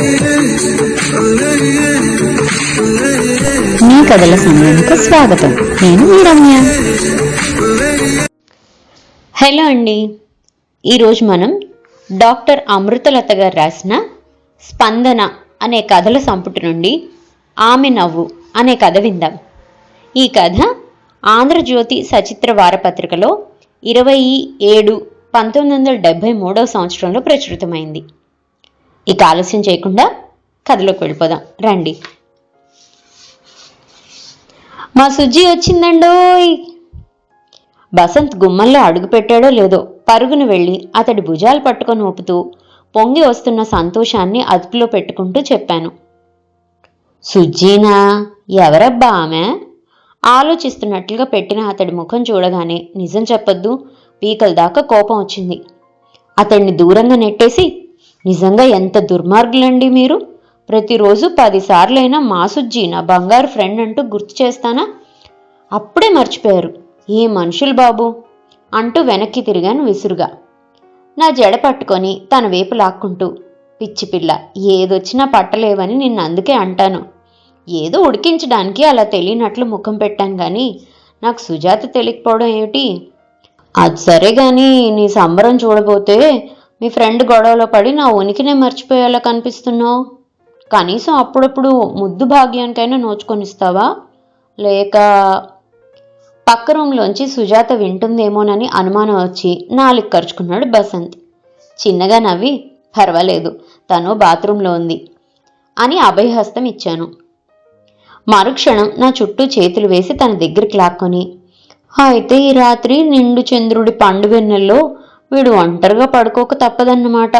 మీ కథల సమయానికి స్వాగతం. నేను మీ రమ్య. హలో అండి. ఈరోజు మనం డాక్టర్ అమృతలత గారు రాసిన స్పందన అనే కథల సంపుటి నుండి ఆమె నవ్వు అనే కథ విందాం. ఈ కథ ఆంధ్రజ్యోతి సచిత్ర వారపత్రికలో ఇరవై ఏడు పంతొమ్మిది వందల డెబ్భై మూడవ సంవత్సరంలో ప్రచురితమైంది. ఇక ఆలస్యం చేయకుండా కథలోకి వెళ్ళిపోదాం. రండి. మా సుజ్జి వచ్చిందండోయ్. బసంత్ గుమ్మంలో అడుగు పెట్టాడో లేదో పరుగును వెళ్ళి అతడి భుజాలు పట్టుకొని ఊపుతూ పొంగి వస్తున్న సంతోషాన్ని అదుపులో పెట్టుకుంటూ చెప్పాను. సుజ్జీనా ఎవరబ్బా ఆమె? ఆలోచిస్తున్నట్లుగా పెట్టిన అతడి ముఖం చూడగానే నిజం చెప్పొద్దు పీకల దాకా కోపం వచ్చింది. అతడిని దూరంగా నెట్టేసి నిజంగా ఎంత దుర్మార్గులండి మీరు? ప్రతిరోజు పదిసార్లైనా మాసుజ్జి నా బంగారు ఫ్రెండ్ అంటూ గుర్తు చేస్తానా? అప్పుడే మర్చిపోయారు. ఏ మనుషులు బాబు? అంటూ వెనక్కి తిరిగాను విసురుగా. నా జడ పట్టుకొని తన వైపు లాక్కుంటూ పిచ్చి పిల్ల ఏదొచ్చినా పట్టలేవని నిన్ను అందుకే అంటాను. ఏదో ఉడికించడానికి అలా తెలియనట్లు ముఖం పెట్టాను కానీ నాకు సుజాత తెలియకపోవడం ఏమిటి? అది సరే కానీ నీ సంబరం చూడబోతే మీ ఫ్రెండ్ గొడవలో పడి నా ఉనికినే మర్చిపోయేలా కనిపిస్తున్నావు? కనీసం అప్పుడప్పుడు ముద్దు భాగ్యానికైనా నోచుకొనిస్తావా? లేక పక్క రూమ్లోంచి సుజాత వింటుందేమోనని అనుమానం వచ్చి నాలుగు ఖర్చుకున్నాడు బసంత్. చిన్నగా నవ్వి పర్వాలేదు తను బాత్రూంలో ఉంది అని అభయహస్తం ఇచ్చాను. మరుక్షణం నా చుట్టూ చేతులు వేసి తన దగ్గరికి లాక్కొని అయితే ఈ రాత్రి నిండు చంద్రుడి పండు వెన్నెల్లో వీడు ఒంటరిగా పడుకోక తప్పదన్నమాట.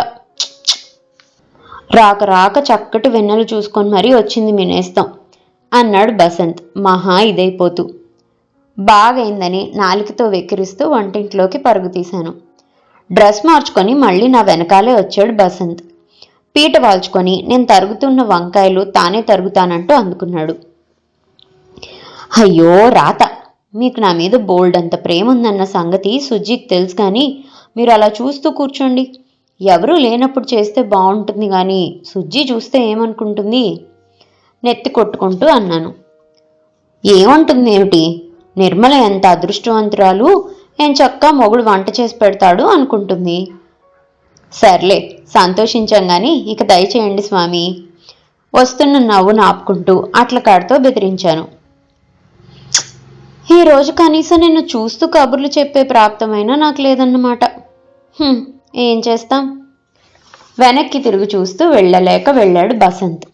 రాక రాక చక్కటి వెన్నెలు చూసుకొని మరీ వచ్చింది మినేస్తాం. అన్నాడు బసంత్. మహా ఇదైపోతూ. బాగైందని నాలికతో వెక్కిరిస్తూ వంటింట్లోకి పరుగు తీశాను. డ్రెస్ మార్చుకొని మళ్ళీ నా వెనకాలే వచ్చాడు బసంత్. పీట వాల్చుకొని నేను తరుగుతున్న వంకాయలు తానే తరుగుతానంటూ అందుకున్నాడు. అయ్యో రాత! మీకు నా మీద బోల్డ్ అంత ప్రేమ ఉందన్న సంగతి సుజ్జికి తెలుసు కానీ మీరు అలా చూస్తూ కూర్చోండి. ఎవరూ లేనప్పుడు చేస్తే బాగుంటుంది కానీ సుజ్జి చూస్తే ఏమనుకుంటుంది? నెత్తి కొట్టుకుంటూ అన్నాను. ఏముంటుంది ఏమిటి? నిర్మల ఎంత అదృష్టవంతురాలు? ఏం చక్కా మొగుడు వంట చేసి పెడతాడు అనుకుంటుంది. సర్లే సంతోషించాం కానీ ఇక దయచేయండి స్వామి. వస్తున్న నవ్వును ఆపుకుంటూ అట్ల కాడితో బెదిరించాను. ఈ రోజు కనీసం నిన్ను చూస్తూ కబుర్లు చెప్పే ప్రాప్తమైనా నాకు లేదన్నమాట. ఏం చేస్తాం? వెనక్కి తిరిగి చూస్తూ వెళ్ళలేక వెళ్ళాడు బసంత్.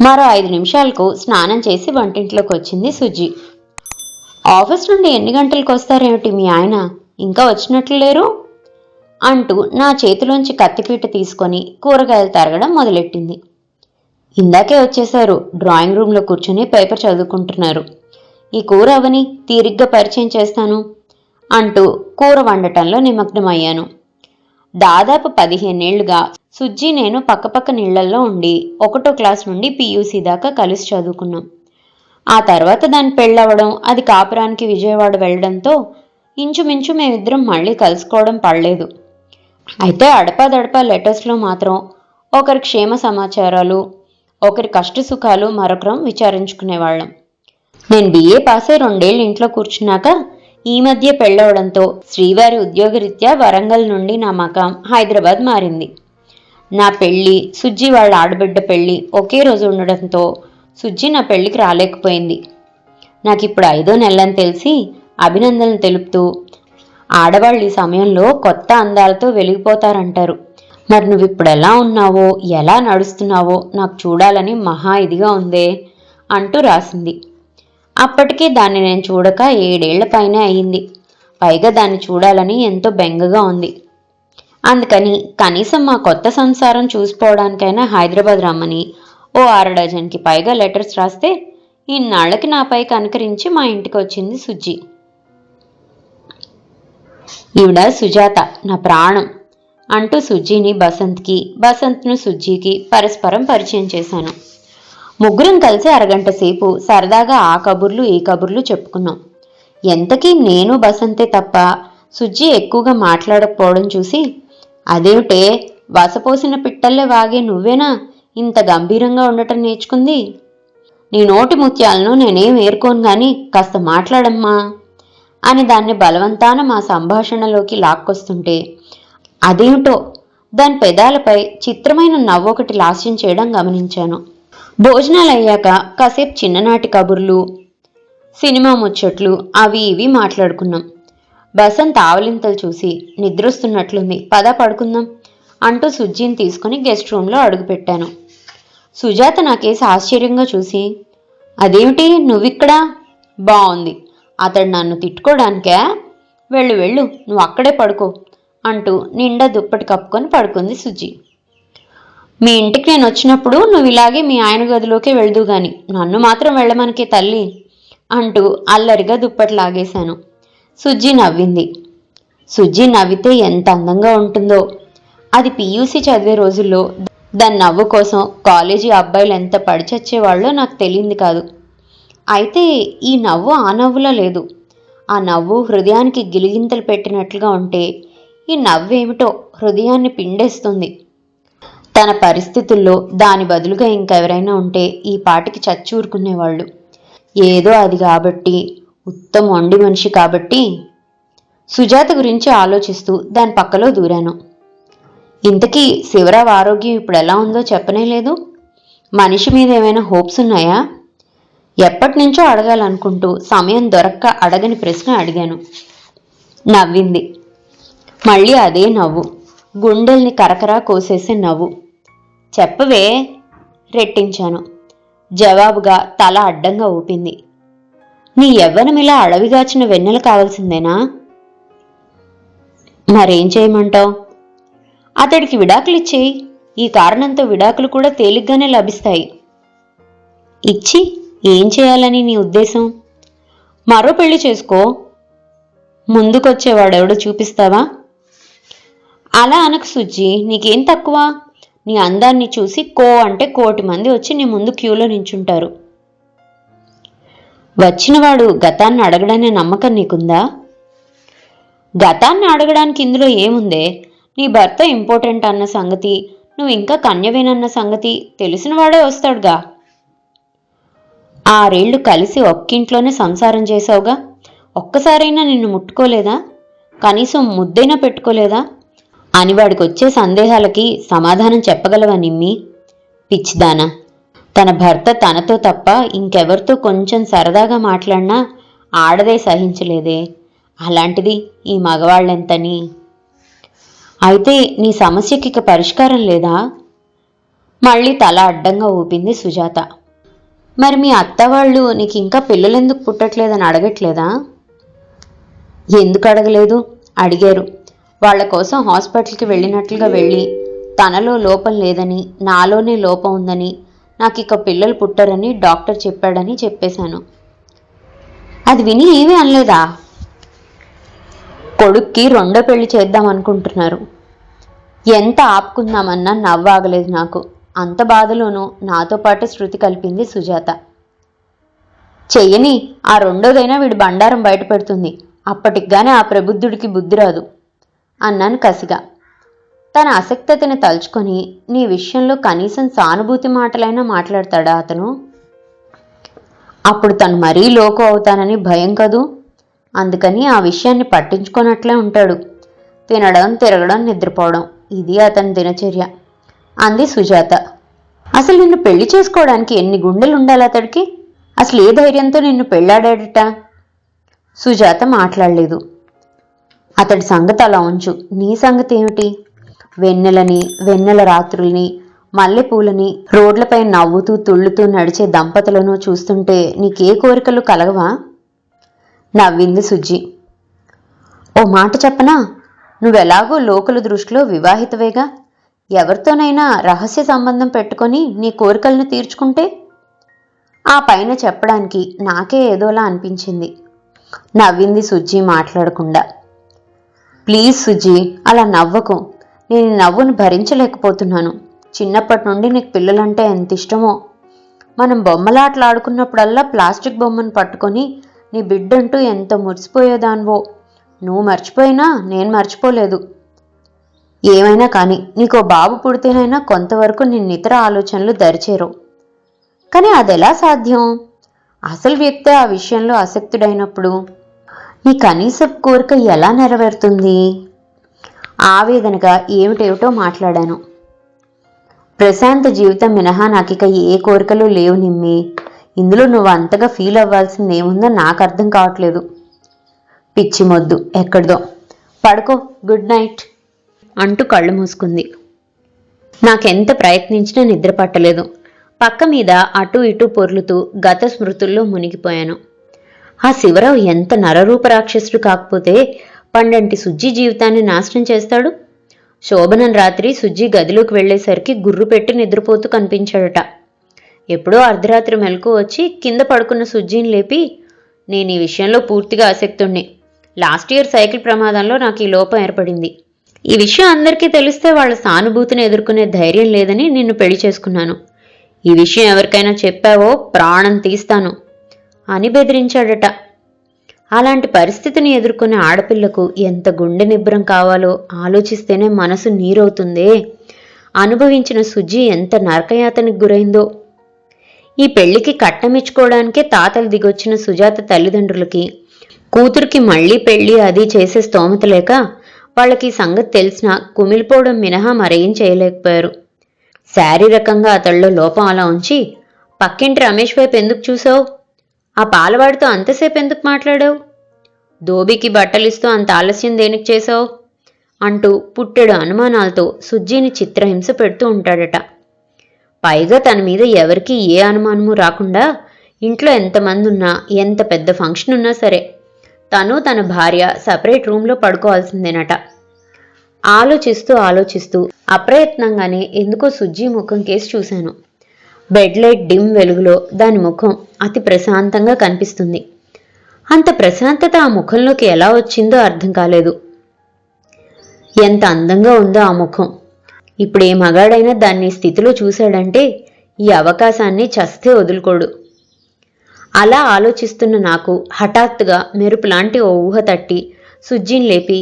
మరో ఐదు నిమిషాలకు స్నానం చేసి వంటింట్లోకి వచ్చింది సుజి. ఆఫీస్ నుండి ఎన్ని గంటలకు వస్తారేమిటి మీ ఆయన? ఇంకా వచ్చినట్లు లేరు? అంటూ నా చేతిలోంచి కత్తిపీట తీసుకొని కూరగాయలు తరగడం మొదలెట్టింది. ఇందాకే వచ్చేశారు డ్రాయింగ్ రూమ్లో కూర్చొని పేపర్ చదువుకుంటున్నారు. ఈ కూర అవని తీరిగ్గా పరిచయం చేస్తాను అంటూ కూర వండటంలో నిమగ్నమయ్యాను. దాదాపు పదిహేనేళ్ళుగా సుజ్జి నేను పక్కపక్క నీళ్ళల్లో ఉండి ఒకటో క్లాస్ నుండి పీయూసీ దాకా కలిసి చదువుకున్నాం. ఆ తర్వాత దాని పెళ్ళవడం అది కాపురానికి విజయవాడ వెళ్ళడంతో ఇంచుమించు మేమిద్దరం మళ్ళీ కలుసుకోవడం పడలేదు. అయితే అడపాదడపా లెటర్స్లో మాత్రం ఒకరి క్షేమ సమాచారాలు ఒకరి కష్ట సుఖాలు మరొకరం విచారించుకునేవాళ్ళం. నేను బీఏ పాస్ అయి రెండేళ్ళు ఇంట్లో కూర్చున్నాక ఈ మధ్య పెళ్ళవడంతో శ్రీవారి ఉద్యోగరీత్యా వరంగల్ నుండి నా మకాం హైదరాబాద్ మారింది. నా పెళ్ళి సుజ్జి వాళ్ళ ఆడబిడ్డ పెళ్ళి ఒకే రోజు ఉండడంతో సుజ్జి నా పెళ్ళికి రాలేకపోయింది. నాకు ఇప్పుడు ఐదో నెలని తెలిసి అభినందనలు తెలుపుతూ ఆడవాళ్ళు ఈ సమయంలో కొత్త అందాలతో వెలిగిపోతారంటారు. మరి నువ్వు ఇప్పుడు ఎలా ఉన్నావో ఎలా నడుస్తున్నావో నాకు చూడాలని మహా ఇదిగా ఉందే అంటూ రాసింది. అప్పటికే దాన్ని నేను చూడక ఏడేళ్ళ పైనే అయింది పైగా దాన్ని చూడాలని ఎంతో బెంగగా ఉంది. అందుకని కనీసం మా కొత్త సంసారం చూసుకోవడానికైనా హైదరాబాద్ రమ్మని ఓ అర డజన్కి పైగా లెటర్స్ రాస్తే ఇన్నాళ్ళకి నాపై కనుకరించి మా ఇంటికి వచ్చింది సుజ్జి ఈవిడ సుజాత నా ప్రాణం అంటూ సుజ్జిని బసంత్కి బసంత్ను సుజ్జికి పరస్పరం పరిచయం చేశాను. ముగ్గురం కలిసి అరగంట సేపు సరదాగా ఆ కబుర్లు ఈ కబుర్లు చెప్పుకున్నాం. ఎంతకీ నేను బసంతే తప్ప సుజ్జి ఎక్కువగా మాట్లాడకపోవడం చూసి అదేమిటే వసపోసిన పిట్టల్లే వాగే నువ్వేనా? ఇంత గంభీరంగా ఉండటం నేర్చుకుంది? నీ నోటి ముత్యాలను నేనేం ఏరుకోను కానీ కాస్త మాట్లాడమ్మా అని దాన్ని బలవంతాన మా సంభాషణలోకి లాక్కొస్తుంటే అదేమిటో? దాని పెదాలపై చిత్రమైన నవ్వొకటి లాస్యం చేయడం గమనించాను. భోజనాలు అయ్యాక కాసేపు చిన్ననాటి కబుర్లు సినిమా ముచ్చట్లు అవి ఇవి మాట్లాడుకున్నాం. బసంత్ ఆవలింతలు చూసి నిద్రొస్తున్నట్లుంది. పద పడుకుందాం అంటూ సుజ్జిని తీసుకుని గెస్ట్ రూమ్లో అడుగుపెట్టాను. సుజాత నాకేసి ఆశ్చర్యంగా చూసి అదేమిటి? నువ్విక్కడా? బాగుంది అతడు నన్ను తిట్టుకోవడానికే వెళ్ళు వెళ్ళు. నువ్వు అక్కడే పడుకో అంటూ నిండా దుప్పటి కప్పుకొని పడుకుంది సుజ్జి. మీ ఇంటికి నేను వచ్చినప్పుడు నువ్వు ఇలాగే మీ ఆయన గదిలోకే వెళ్దు గాని నన్ను మాత్రం వెళ్ళమనికే తల్లి అంటూ అల్లరిగా దుప్పటి లాగేశాను. సుజ్జి నవ్వింది. సుజ్జి నవ్వితే ఎంత అందంగా ఉంటుందో. అది పీయూసీ చదివే రోజుల్లో దాని నవ్వు కోసం కాలేజీ అబ్బాయిలు ఎంత పడిచచ్చేవాళ్ళో నాకు తెలియంది కాదు. అయితే ఈ నవ్వు ఆ నవ్వులా లేదు. ఆ నవ్వు హృదయానికి గిలిగింతలు పెట్టినట్లుగా ఉంటే ఈ నవ్వేమిటో హృదయాన్ని పిండేస్తుంది. తన పరిస్థితుల్లో దాని బదులుగా ఇంకెవరైనా ఉంటే ఈ పాటికి చచ్చూరుకునేవాళ్ళు ఏదో అది కాబట్టి ఉత్తమ వండి మనిషి కాబట్టి. సుజాత గురించి ఆలోచిస్తూ దాని పక్కలో దూరాను. ఇంతకీ శివరావు ఆరోగ్యం ఇప్పుడు ఎలా ఉందో చెప్పనే లేదు. మనిషి మీద ఏమైనా హోప్స్ ఉన్నాయా? ఎప్పటి నుంచో అడగాలనుకుంటూ సమయం దొరక్క అడగని ప్రశ్న అడిగాను. నవ్వింది. మళ్ళీ అదే నవ్వు. గుండెల్ని కరకరా కోసేసే నవ్వు. చెప్పవే రెట్టించాను. జవాబుగా తల అడ్డంగా ఊపింది. నీ ఇలా అడవిగాచిన వెన్నెల కావాల్సిందేనా? మరేం చేయమంటావు? అతడికి విడాకులు ఇచ్చేయి. ఈ కారణంతో విడాకులు కూడా తేలిగ్గానే లభిస్తాయి. ఇచ్చి ఏం చేయాలని నీ ఉద్దేశం? మరో పెళ్ళి చేసుకో. ముందుకొచ్చేవాడెవడో చూపిస్తావా? అలా అనకు సుజ్జి నీకేం తక్కువ? నీ అందాన్ని చూసి కో అంటే కోటి మంది వచ్చి నీ ముందు క్యూలో నించుంటారు. వచ్చినవాడు గతాన్ని అడగడనే నమ్మకం నీకుందా? గతాన్ని అడగడానికి ఇందులో ఏముందే? నీ భర్త ఇంపార్టెంట్ అన్న సంగతి నువ్వు ఇంకా కన్యవేనన్న సంగతి తెలిసినవాడే వస్తాడుగా. ఆరేళ్ళు కలిసి ఒక్కింట్లోనే సంసారం చేసావుగా ఒక్కసారైనా నిన్ను ముట్టుకోలేదా? కనీసం ముద్దైనా పెట్టుకోలేదా? అని వాడికి వచ్చే సందేహాలకి సమాధానం చెప్పగలవా నిమ్మి? పిచ్చిదానా. తన భర్త తనతో తప్ప ఇంకెవరితో కొంచెం సరదాగా మాట్లాడినా ఆడదే సహించలేదే. అలాంటిది ఈ మగవాళ్ళెంతని? అయితే నీ సమస్యకి ఇక పరిష్కారం లేదా? మళ్ళీ తల అడ్డంగా ఊపింది సుజాత. మరి మీ అత్త వాళ్ళు నీకు ఇంకా పిల్లలెందుకు పుట్టట్లేదని అడగట్లేదా? ఎందుకు అడగలేదు? అడిగారు. వాళ్ళ కోసం హాస్పిటల్కి వెళ్ళినట్లుగా వెళ్ళి తనలో లోపం లేదని నాలోనే లోపం ఉందని నాకు ఇక పిల్లలు పుట్టరని డాక్టర్ చెప్పాడని చెప్పేశాను. అది విని ఏమీ అనలేదా? కొడుక్కి రెండో పెళ్ళి చేద్దాం అనుకుంటున్నారు. ఎంత ఆపుకుందామన్నా నవ్వాగలేదు నాకు. అంత బాధలోనూ నాతో పాటు శృతి కలిపింది సుజాత. చెయ్యని ఆ రెండోదైనా వీడి బండారం బయటపెడుతుంది అప్పటికిగానే ఆ ప్రబుద్ధుడికి బుద్ధి రాదు. అన్నాను కసిగా. తన అసక్తతని తలుచుకొని నీ విషయంలో కనీసం సానుభూతి మాటలైనా మాట్లాడతాడా అతను? అప్పుడు తను మరీ లోకు అవుతానని భయం కదూ? అందుకని ఆ విషయాన్ని పట్టించుకున్నట్లే ఉంటాడు. తినడం తిరగడం నిద్రపోవడం ఇది అతని దినచర్య. అంది సుజాత. అసలు నిన్ను పెళ్ళి చేసుకోవడానికి ఎన్ని గుండెలు ఉండాలి అతడికి? అసలు ఏ ధైర్యంతో నిన్ను పెళ్ళాడాడట సుజాత మాట్లాడలేదు. అతడి సంగతి అలా ఉంచు. నీ సంగతి ఏమిటి? వెన్నెలని వెన్నెల రాత్రుల్ని మల్లెపూలని రోడ్లపై నవ్వుతూ తుళ్ళుతూ నడిచే దంపతులను చూస్తుంటే నీకే కోరికలు కలగవా? నవ్వింది సుజ్జి. ఓ మాట చెప్పనా? నువ్వెలాగో లోకుల దృష్టిలో వివాహితవేగా? ఎవరితోనైనా రహస్య సంబంధం పెట్టుకొని నీ కోరికలను తీర్చుకుంటే? ఆ పైన చెప్పడానికి నాకే ఏదోలా అనిపించింది. నవ్వింది సుజ్జి మాట్లాడకుండా. ప్లీజ్ సుజీ అలా నవ్వకు. నేను నవ్వును భరించలేకపోతున్నాను. చిన్నప్పటి నుండి నీకు పిల్లలంటే ఎంత ఇష్టమో. మనం బొమ్మలాటలు ఆడుకున్నప్పుడల్లా ప్లాస్టిక్ బొమ్మను పట్టుకొని నీ బిడ్డంటూ ఎంత మురిసిపోయేదాన్వో. నువ్వు మర్చిపోయినా నేను మర్చిపోలేదు. ఏమైనా కానీ నీకో బాబు పుడితేనైనా కొంతవరకు నిన్న ఇతర ఆలోచనలు దరిచేరు. కానీ అదెలా సాధ్యం? అసలు వ్యక్తి ఆ విషయంలో ఆసక్తుడైనప్పుడు ఈ కనీస కోరిక ఎలా నెరవేరుతుంది? ఆవేదనగా ఏమిటేమిటో మాట్లాడాను. ప్రశాంత జీవితం మినహా నాకిక ఏ కోరికలు లేవు నిమ్మి. ఇందులో నువ్వు అంతగా ఫీల్ అవ్వాల్సింది ఏముందో నాకు అర్థం కావట్లేదు. పిచ్చి మొద్దు ఎక్కడిదో. పడుకో గుడ్ నైట్ అంటూ కళ్ళు మూసుకుంది. నాకెంత ప్రయత్నించినా నిద్ర పట్టలేదు. పక్క మీద అటు ఇటు పొర్లుతూ గత స్మృతుల్లో మునిగిపోయాను. ఆ శివరావు ఎంత నరరూప రాక్షసుడు కాకపోతే పండంటి సుజ్జి జీవితాన్ని నాశనం చేస్తాడు? శోభనం రాత్రి సుజ్జి గదిలోకి వెళ్ళేసరికి గుర్రు పెట్టి నిద్రపోతూ కనిపించాడట. ఎప్పుడో అర్ధరాత్రి మెలకు వచ్చి కింద పడుకున్న సుజ్జిని లేపి నేను ఈ విషయంలో పూర్తిగా ఆసక్తుణ్ణి. లాస్ట్ ఇయర్ సైకిల్ ప్రమాదంలో నాకు ఈ లోపం ఏర్పడింది. ఈ విషయం అందరికీ తెలిస్తే వాళ్ళ సానుభూతిని ఎదుర్కొనే ధైర్యం లేదని నిన్ను పెళ్ళి చేసుకున్నాను. ఈ విషయం ఎవరికైనా చెప్పావో ప్రాణం తీస్తాను. అని బెదిరించాడట. అలాంటి పరిస్థితిని ఎదుర్కొనే ఆడపిల్లకు ఎంత గుండె నిబ్బరం కావాలో ఆలోచిస్తేనే మనసు నీరవుతుందే. అనుభవించిన సుజి ఎంత నరకయాతనికి గురైందో. ఈ పెళ్ళికి కట్టమిచ్చుకోవడానికే తాతలు దిగొచ్చిన సుజాత తల్లిదండ్రులకి కూతురికి మళ్ళీ పెళ్ళి అది చేసే స్తోమత లేక వాళ్ళకి సంగతి తెలిసినా కుమిలిపోవడం మినహా మరేం చేయలేకపోయారు. శారీరకంగా అతడిలో లోపం అలా ఉంచి పక్కింటి రమేష్ వైపు ఎందుకు చూసావు? ఆ పాలవాడితో అంతసేపు ఎందుకు మాట్లాడావు? దోబికి బట్టలిస్తూ అంత ఆలస్యం దేనికి చేశావు? అంటూ పుట్టెడు అనుమానాలతో సుజ్జీని చిత్రహింస పెడుతూ ఉంటాడట. పైగా తన మీద ఎవరికీ ఏ అనుమానము రాకుండా ఇంట్లో ఎంతమంది ఉన్నా ఎంత పెద్ద ఫంక్షన్ ఉన్నా సరే తను తన భార్య సపరేట్ రూమ్లో పడుకోవాల్సిందేనట. ఆలోచిస్తూ ఆలోచిస్తూ అప్రయత్నంగానే ఎందుకో సుజ్జీ ముఖం కేసి చూశాను. బెడ్ లైట్ డిమ్ వెలుగులో దాని ముఖం అతి ప్రశాంతంగా కనిపిస్తుంది. అంత ప్రశాంతత ఆ ముఖంలోకి ఎలా వచ్చిందో అర్థం కాలేదు. ఎంత అందంగా ఉందో ఆ ముఖం. ఇప్పుడు ఏ మగాడైనా దాన్ని స్థితిలో చూశాడంటే ఈ అవకాశాన్ని చస్తే వదులుకోడు. అలా ఆలోచిస్తున్న నాకు హఠాత్తుగా మెరుపు లాంటి ఓ ఊహ తట్టి సుజ్జిని లేపి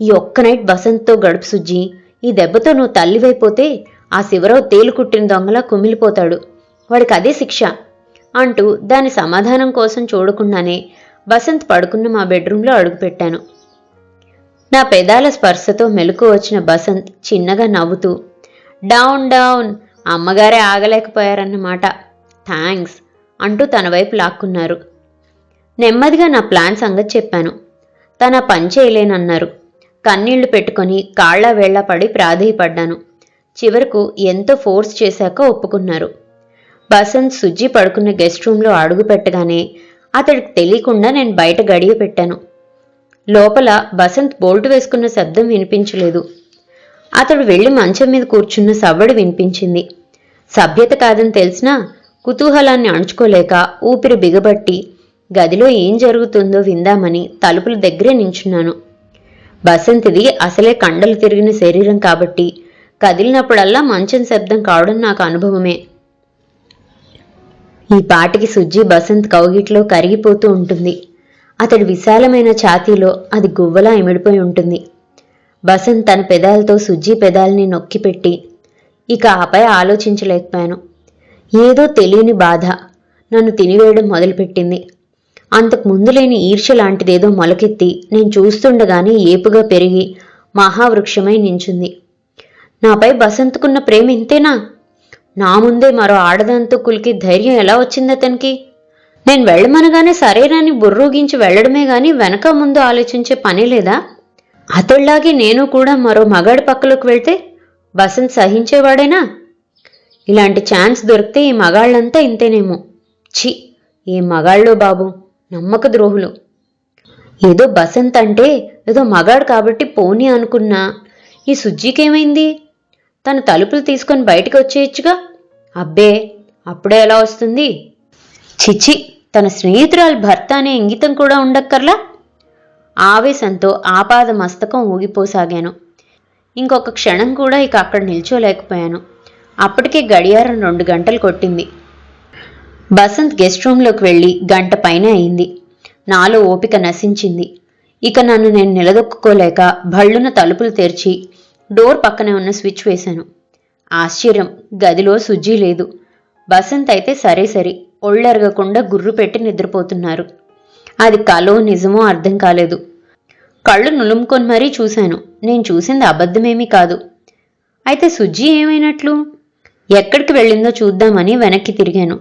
ఈ ఒక్క నైట్ బసంత్తో గడుపు సుజ్జి ఈ దెబ్బతో నువ్వు తల్లివైపోతే ఆ శివరావు తేలు కుట్టిన దొంగలా కుమిలిపోతాడు. వాడికి అదే శిక్ష. అంటూ దాని సమాధానం కోసం చూడకుండానే బసంత్ పడుకున్న మా బెడ్రూంలో అడుగుపెట్టాను. నా పెదాల స్పర్శతో మెలకు వచ్చిన బసంత్ చిన్నగా నవ్వుతూ డౌన్ డౌన్ అమ్మగారే ఆగలేకపోయారన్నమాట థ్యాంక్స్ అంటూ తన వైపు లాక్కున్నారు. నెమ్మదిగా నా ప్లాన్ సంగతి చెప్పాను. తన పని చేయలేనన్నారు. కన్నీళ్ళు పెట్టుకొని కాళ్ళ వేళ్ళ పడి ప్రాధేయపడ్డాను. చివరకు ఎంతో ఫోర్స్ చేశాక ఒప్పుకున్నారు. బసంత్ సుజ్జి పడుకున్న గెస్ట్ రూమ్లో అడుగు పెట్టగానే అతడికి తెలియకుండా నేను బయట గడియ పెట్టాను. లోపల బసంత్ బోల్ట్ వేసుకున్న శబ్దం వినిపించలేదు. అతడు వెళ్ళి మంచం మీద కూర్చున్న సవ్వడి వినిపించింది. సభ్యత కాదని తెలిసినా కుతూహలాన్ని అణుచుకోలేక ఊపిరి బిగబట్టి గదిలో ఏం జరుగుతుందో విందామని తలుపుల దగ్గరే నించున్నాను. బసంతిది అసలే కండలు తిరిగిన శరీరం కాబట్టి కదిలినప్పుడల్లా మంచం శబ్దం కావడం నాకు అనుభవమే. ఈ పాటికి సుజ్జి బసంత్ కౌగిట్లో కరిగిపోతూ ఉంటుంది. అతడి విశాలమైన ఛాతీలో అది గువ్వలా ఇమిడిపోయి ఉంటుంది. బసంత్ తన పెదాలతో సుజ్జి పెదాల్ని నొక్కిపెట్టి ఇక ఆపై ఆలోచించలేకపోయాను. ఏదో తెలియని బాధ నన్ను తినివేయడం మొదలుపెట్టింది. అంతకు ముందు లేని ఈర్ష్య లాంటిదేదో మొలకెత్తి నేను చూస్తుండగానే ఏపుగా పెరిగి మహావృక్షమై నించుంది. నాపై బసంతుకున్న ప్రేమ ఇంతేనా? నా ముందే మరో ఆడదంతుకులకి కులికి ధైర్యం ఎలా వచ్చింది అతనికి? నేను వెళ్ళమనగానే సరేనని బుర్రూగించి వెళ్ళడమే గాని వెనక ముందు ఆలోచించే పని లేదా? అతడిలాగే నేను కూడా మరో మగాడి పక్కలోకి వెళ్తే బసంత్ సహించేవాడేనా? ఇలాంటి ఛాన్స్ దొరికితే ఈ మగాళ్ళంతా ఇంతేనేమో. ఛీ ఏ మగాళ్ళు బాబు నమ్మక ద్రోహులు. ఏదో బసంత్ అంటే ఏదో మగాడు కాబట్టి పోనీ అనుకున్నా. ఈ సుజ్జికేమైంది? తను తలుపులు తీసుకొని బయటికి వచ్చేయచ్చుగా. అబ్బే అప్పుడే ఎలా వస్తుంది? చిచి తన స్నేహితురాలు భర్త అనే ఇంగితం కూడా ఉండక్కర్లా? ఆవేశంతో ఆపాద మస్తకం ఊగిపోసాగాను. ఇంకొక క్షణం కూడా ఇక అక్కడ నిల్చోలేకపోయాను. అప్పటికే గడియారం రెండు గంటలు కొట్టింది. బసంత్ గెస్ట్ రూమ్లోకి వెళ్ళి గంట పైన అయింది. నాలో ఓపిక నశించింది. ఇక నన్ను నేను నిలదొక్కుకోలేక భళ్ళున తలుపులు తెరిచి డోర్ పక్కనే ఉన్న స్విచ్ వేశాను. ఆశ్చర్యం గదిలో సుజ్జీ లేదు. బసంత్ అయితే సరే సరి ఒళ్ళరగకుండా గుర్రు పెట్టి నిద్రపోతున్నారు. అది కలో నిజమో అర్థం కాలేదు. కళ్ళు నులుముకొని మరీ చూశాను. నేను చూసింది అబద్ధమేమీ కాదు. అయితే సుజ్జి ఏమైనట్లు? ఎక్కడికి వెళ్ళిందో చూద్దామని వెనక్కి తిరిగాను.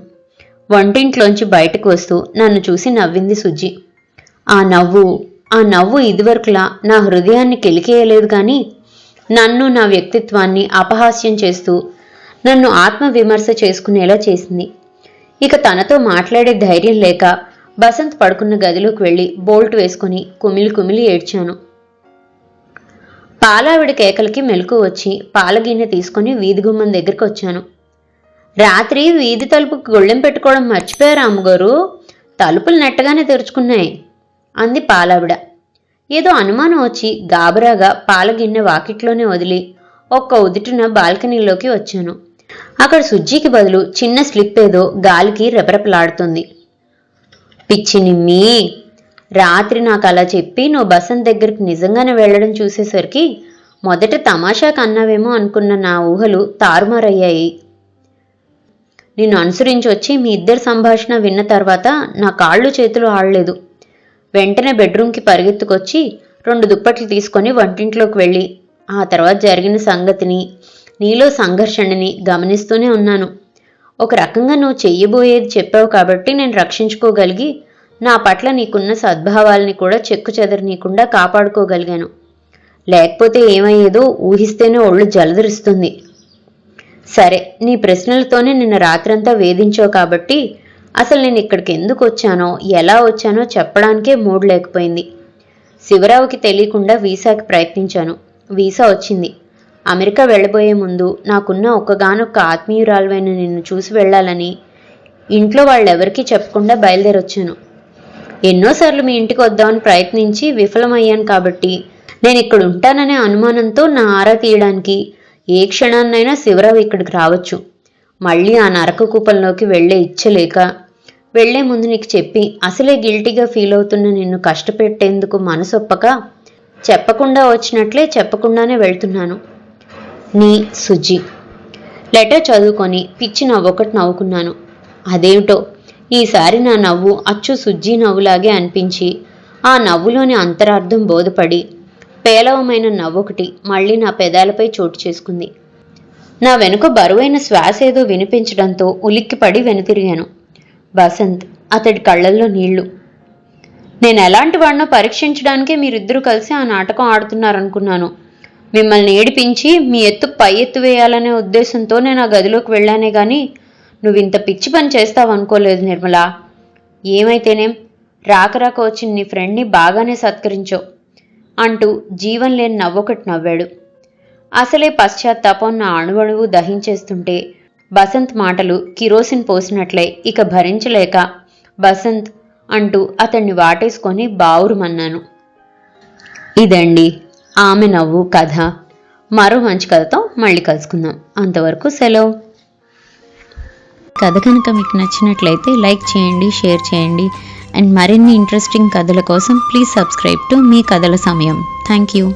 వంటింట్లోంచి బయటకు వస్తూ నన్ను చూసి నవ్వింది సుజ్జి. ఆ నవ్వు ఆ నవ్వు ఇదివరకులా నా హృదయాన్ని కెలికేయలేదు కానీ నన్ను నా వ్యక్తిత్వాన్ని అపహాస్యం చేస్తూ నన్ను ఆత్మవిమర్శ చేసుకునేలా చేసింది. ఇక తనతో మాట్లాడే ధైర్యం లేక బసంత్ పడుకున్న గదిలోకి వెళ్ళి బోల్ట్ వేసుకుని కుమిలి కుమిలి ఏడ్చాను. పాలావిడ కేకలకి మెలకు వచ్చి పాలగిన్నె తీసుకుని వీధి గుమ్మం దగ్గరికి వచ్చాను. రాత్రి వీధి తలుపుకి గొళ్ళెం పెట్టుకోవడం మర్చిపోయారు అమ్మగారు? తలుపులు నెట్టగానే తెరుచుకున్నాయి అంది పాలావిడ. ఏదో అనుమానం వచ్చి గాబరాగా పాలగిన్నె వాకిట్లోనే వదిలి ఒక్క ఉదుటిన బాల్కనీలోకి వచ్చాను. అక్కడ సుజ్జీకి బదులు చిన్న స్లిప్ ఏదో గాలికి రెపరెపలాడుతుంది. పిచ్చి నిమ్మి! రాత్రి నాకు అలా చెప్పి నువ్వు బసంత్ దగ్గరికి నిజంగానే వెళ్ళడం చూసేసరికి మొదట తమాషా కన్నావేమో అనుకున్న నా ఊహలు తారుమారయ్యాయి. నిన్ను అనుసరించి వచ్చి మీ ఇద్దరి సంభాషణ విన్న తర్వాత నా కాళ్ళు చేతులు ఆడలేదు. వెంటనే బెడ్రూమ్కి పరిగెత్తుకొచ్చి రెండు దుప్పట్లు తీసుకొని వంటింట్లోకి వెళ్ళి. ఆ తర్వాత జరిగిన సంగతిని నీలో సంఘర్షణని గమనిస్తూనే ఉన్నాను. ఒక రకంగా నువ్వు చెయ్యబోయేది చెప్పావు కాబట్టి నేను రక్షించుకోగలిగి నా పట్ల నీకున్న సద్భావాల్ని కూడా చెక్కు చెదరనీయకుండా కాపాడుకోగలిగాను. లేకపోతే ఏమయ్యేదో ఊహిస్తేనే ఒళ్ళు జలదరిస్తుంది. సరే నీ ప్రశ్నలతోనే నిన్న రాత్రంతా వేధించావు కాబట్టి అసలు నేను ఇక్కడికి ఎందుకు వచ్చానో ఎలా వచ్చానో చెప్పడానికే మూడ్ లేకపోయింది. శివరావుకి తెలియకుండా వీసాకి ప్రయత్నించాను. వీసా వచ్చింది. అమెరికా వెళ్ళబోయే ముందు నాకున్న ఒక్కగానొక్క ఆత్మీయురాలవైన నిన్ను చూసి వెళ్ళాలని ఇంట్లో వాళ్ళెవరికీ చెప్పకుండా బయలుదేరొచ్చాను. ఎన్నోసార్లు మీ ఇంటికి వద్దామని ప్రయత్నించి విఫలమయ్యాను కాబట్టి నేను ఇక్కడ ఉంటాననే అనుమానంతో నా ఆరా తీయడానికి ఏ క్షణాన్నైనా శివరావు ఇక్కడికి రావచ్చు. మళ్ళీ ఆ నరక కూపంలోకి వెళ్ళే ఇచ్చలేక వెళ్ళే ముందు నీకు చెప్పి అసలే గిల్టీగా ఫీల్ అవుతున్న నిన్ను కష్టపెట్టేందుకు మనసొప్పక చెప్పకుండా వచ్చినట్లే చెప్పకుండానే వెళ్తున్నాను. నీ సుజి. లెటర్ చదువుకొని పిచ్చి నవ్వొకటి నవ్వుకున్నాను. అదేమిటో? ఈసారి నా నవ్వు అచ్చు సుజ్జి నవ్వులాగే అనిపించి ఆ నవ్వులోని అంతరార్థం బోధపడి పేలవమైన నవ్వొకటి మళ్ళీ నా పెదాలపై చోటు చేసుకుంది. నా వెనుక బరువైన శ్వాస ఏదో వినిపించడంతో ఉలిక్కిపడి వెనుతిరిగాను. బసంత్ అతడి కళ్ళల్లో నీళ్ళు. నేను ఎలాంటి వాడినో పరీక్షించడానికే మీరిద్దరూ కలిసి ఆ నాటకం ఆడుతున్నారనుకున్నాను. మిమ్మల్ని ఏడిపించి మీ ఎత్తు పై ఎత్తు వేయాలనే ఉద్దేశంతో నేను ఆ గదిలోకి వెళ్ళానే కానీ నువ్వు ఇంత పిచ్చి పని చేస్తావు అనుకోలేదు నిర్మలా. ఏమైతేనేం రాక రాక వచ్చిన నీ ఫ్రెండ్ని బాగానే సత్కరించావు అంటూ జీవం లేని నవ్వొకటి నవ్వాడు. అసలే పశ్చాత్తాపం నా అణువణువు దహించేస్తుంటే బసంత్ మాటలు కిరోసిన్ పోసినట్లే ఇక భరించలేక బసంత్ అంటూ అతన్ని వాటేసుకొని బావురుమన్నాను. ఇదండి ఆమె నవ్వు కథ. మరో మంచి కథతో మళ్ళీ కలుసుకుందాం. అంతవరకు సెలవు. కథ కనుక మీకు నచ్చినట్లయితే లైక్ చేయండి షేర్ చేయండి. అండ్ మరిన్ని ఇంట్రెస్టింగ్ కథల కోసం ప్లీజ్ సబ్స్క్రైబ్ టు మీ కథల సమయం. Thank you.